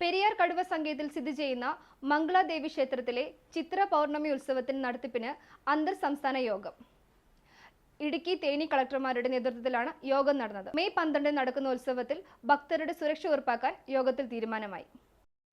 പെരിയാർ കടുവ സങ്കേതത്തിൽ സ്ഥിതി ചെയ്യുന്ന മംഗളാദേവി ക്ഷേത്രത്തിലെ ചിത്ര പൗർണമി ഉത്സവത്തിന് നടത്തിപ്പിന് അന്തർ സംസ്ഥാന യോഗം. ഇടുക്കി തേനി കളക്ടർമാരുടെ നേതൃത്വത്തിലാണ് യോഗം നടന്നത്. മെയ് പന്ത്രണ്ടിന് നടക്കുന്ന ഉത്സവത്തിൽ ഭക്തരുടെ സുരക്ഷ ഉറപ്പാക്കാൻ യോഗത്തിൽ തീരുമാനമായി.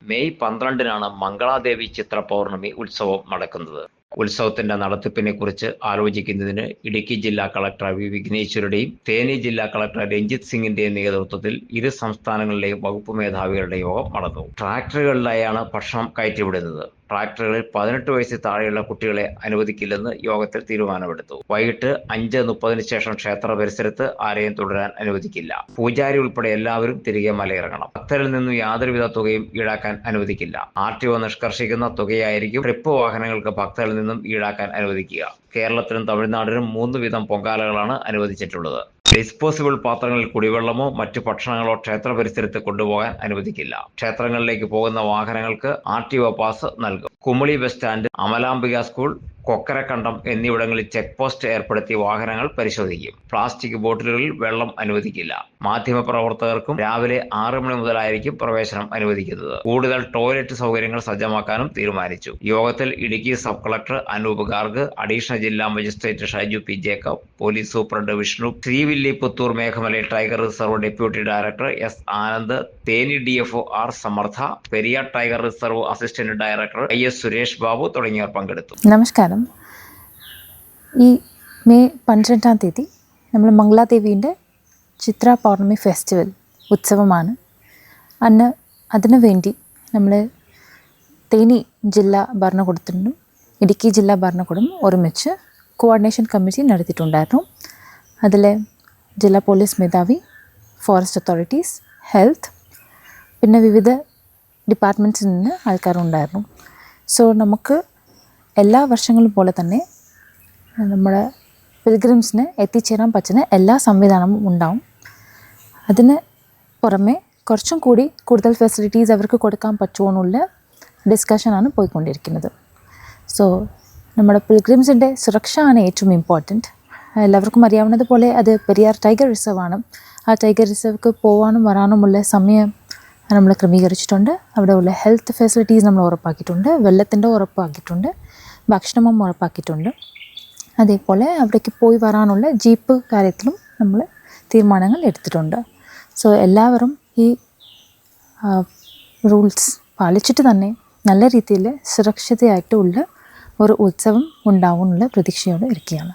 മെയ് പന്ത്രണ്ടിനാണ് മംഗളാദേവി ചിത്ര പൗർണമി ഉത്സവം നടക്കുന്നത്. ഉത്സവത്തിന്റെ നടത്തിപ്പിനെ കുറിച്ച് ആലോചിക്കുന്നതിന് ഇടുക്കി ജില്ലാ കളക്ടർ വി. വിഘ്നേശ്വരുടെയും തേനി ജില്ലാ കളക്ടർ രഞ്ജിത് സിംഗിന്റെയും നേതൃത്വത്തിൽ ഇരു സംസ്ഥാനങ്ങളിലെയും വകുപ്പ് മേധാവികളുടെ യോഗം നടന്നു. ട്രാക്ടറുകളിലായാണ് ഭക്ഷണം കയറ്റിവിടുന്നത്. ട്രാക്ടറുകളിൽ പതിനെട്ട് വയസ്സിൽ താഴെയുള്ള കുട്ടികളെ അനുവദിക്കില്ലെന്ന് യോഗത്തിൽ തീരുമാനമെടുത്തു. വൈകിട്ട് അഞ്ച് മുപ്പതിന് ശേഷം ക്ഷേത്ര പരിസരത്ത് ആരെയും തുടരാൻ അനുവദിക്കില്ല. പൂജാരി ഉൾപ്പെടെ എല്ലാവരും തിരികെ മലയിറങ്ങണം. ഭക്തരിൽ നിന്നും യാതൊരുവിധ തുകയും ഈടാക്കാൻ അനുവദിക്കില്ല. ആർ ടി ഒ നിഷ്കർഷിക്കുന്ന തുകയായിരിക്കും ട്രിപ്പ് വാഹനങ്ങൾക്ക് ഭക്തരിൽ നിന്നും ഈടാക്കാൻ അനുവദിക്കുക. കേരളത്തിനും തമിഴ്നാടിനും മൂന്ന് വീതം പൊങ്കാലകളാണ് അനുവദിച്ചിട്ടുള്ളത്. ഡിസ്പോസിബിൾ പാത്രങ്ങളിൽ കുടിവെള്ളമോ മറ്റു ഭക്ഷണങ്ങളോ ക്ഷേത്ര പരിസരത്ത് കൊണ്ടുപോകാൻ അനുവദിക്കില്ല. ക്ഷേത്രങ്ങളിലേക്ക് പോകുന്ന വാഹനങ്ങൾക്ക് ആർ ടി ഒ പാസ് നൽകും. Kumily bus stand Amalambika school Kokkarakandam എന്നിവിടങ്ങളിൽ ചെക്ക് പോസ്റ്റ് ഏർപ്പെടുത്തി വാഹനങ്ങൾ പരിശോധിക്കും. പ്ലാസ്റ്റിക് ബോട്ടിലുകളിൽ വെള്ളം അനുവദിക്കില്ല. മാധ്യമപ്രവർത്തകർക്കും രാവിലെ ആറ് മണി മുതലായിരിക്കും പ്രവേശനം അനുവദിക്കുന്നത്. കൂടുതൽ ടോയ്ലറ്റ് സൗകര്യങ്ങൾ സജ്ജമാക്കാനും തീരുമാനിച്ചു. യോഗത്തിൽ Idukki sub collector Anoop Garg additional ജില്ലാ magistrate Shaiju P Jacob police superintendent Vishnu Srivilliputhur മേഘമലയിൽ tiger reserve deputy director S Anand Theni D F R Samartha Periyar tiger reserve assistant director I S Suresh Babu തുടങ്ങിയവർ പങ്കെടുത്തു. നമസ്കാരം. ഈ May പന്ത്രണ്ടാം തീയതി നമ്മൾ മംഗളാദേവീന്റെ ചിത്ര പൗർണമി festival ഉത്സവമാണ്. അന്ന് അതിനു വേണ്ടി നമ്മൾ തേനി ജില്ലാ ഭരണകൂടത്തിനും ഇടുക്കി ജില്ലാ ഭരണകൂടം ഒരുമിച്ച് കോർഡിനേഷൻ കമ്മിറ്റി നടത്തിയിട്ടുണ്ടായിരുന്നു. അതിൽ ജില്ലാ പോലീസ് മേധാവി ഫോറസ്റ്റ് അതോറിറ്റീസ് ഹെൽത്ത് പിന്നെ വിവിധ ഡിപ്പാർട്ട്മെന്റ്സിൽ നിന്ന് ആൾക്കാരുണ്ടായിരുന്നു. സോ നമുക്ക് എല്ലാ വർഷങ്ങളും പോലെ തന്നെ നമ്മുടെ പിൽഗ്രിംസിന് എത്തിച്ചേരാൻ പറ്റുന്ന എല്ലാ സംവിധാനവും ഉണ്ടാവും. അതിന് പുറമെ കുറച്ചും കൂടി കൂടുതൽ ഫെസിലിറ്റീസ് അവർക്ക് കൊടുക്കാൻ പറ്റുമോ എന്നുള്ള ഡിസ്കഷനാണ് പോയിക്കൊണ്ടിരിക്കുന്നത്. സോ നമ്മുടെ പിൽഗ്രിംസിന്റെ ആണ് ഏറ്റവും ഇമ്പോർട്ടന്റ് എല്ലാവർക്കും അറിയാവുന്നത് പോലെ അത് പെരിയാർ ടൈഗർ റിസർവ് ആണ്. ആ ടൈഗർ റിസർവ്ക്ക് പോകാനും വരാനുമുള്ള സമയം നമ്മൾ ക്രമീകരിച്ചിട്ടുണ്ട്. അവിടെ ഉള്ള ഹെൽത്ത് ഫെസിലിറ്റീസ് നമ്മൾ ഉറപ്പാക്കിയിട്ടുണ്ട്. വെള്ളത്തിന്റെ ഉറപ്പാക്കിയിട്ടുണ്ട്. ഭക്ഷണവും ഉറപ്പാക്കിയിട്ടുണ്ട്. അതേപോലെ അവിടേക്ക് പോയി വരാനുള്ള ജീപ്പ് കാര്യത്തിലും നമ്മൾ തീരുമാനങ്ങൾ എടുത്തിട്ടുണ്ട്. സോ എല്ലാവരും ഈ റൂൾസ് പാലിച്ചിട്ട് തന്നെ നല്ല രീതിയിൽ സുരക്ഷിതയായിട്ടുള്ള ഒരു ഉത്സവം ഉണ്ടാവുമെന്നുള്ള പ്രതീക്ഷയോടെ ഇരിക്കുകയാണ്.